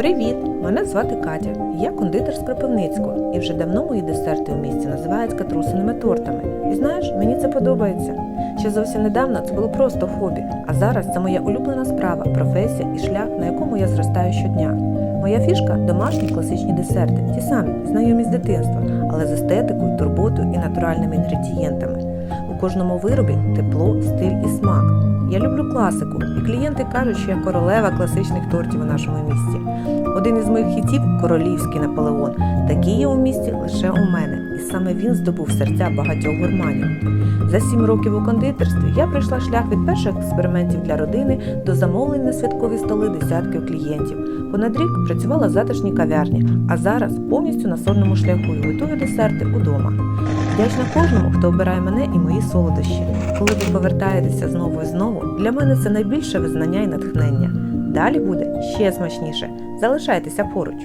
Привіт! Мене звати Катя. Я кондитер з Кропивницького, і вже давно мої десерти у місті називають катрусиними тортами. І знаєш, мені це подобається. Ще зовсім недавно це було просто хобі, а зараз це моя улюблена справа, професія і шлях, на якому я зростаю щодня. Моя фішка домашні класичні десерти, ті самі, знайомі з дитинства, але з естетикою, турботою і натуральними інгредієнтами. У кожному виробі тепло, стиль і смак. Я люблю класику, і клієнти кажуть, що я королева класичних тортів у нашому місті. Один із моїх хітів королівський Наполеон. Такий є у місті лише у мене, і саме він здобув серця багатьох гурманів. За сім років у кондитерстві я пройшла шлях від перших експериментів для родини до замовлень на святкові столи десятків клієнтів. Понад рік працювала в затишній кав'ярні, а зараз повністю на сольному шляху і готую десерти удома. Вдячна кожному, хто обирає мене і мої солодощі. Коли ви повертаєтеся знову і знову, для мене це найбільше визнання і натхнення. Далі буде ще смачніше. Залишайтеся поруч.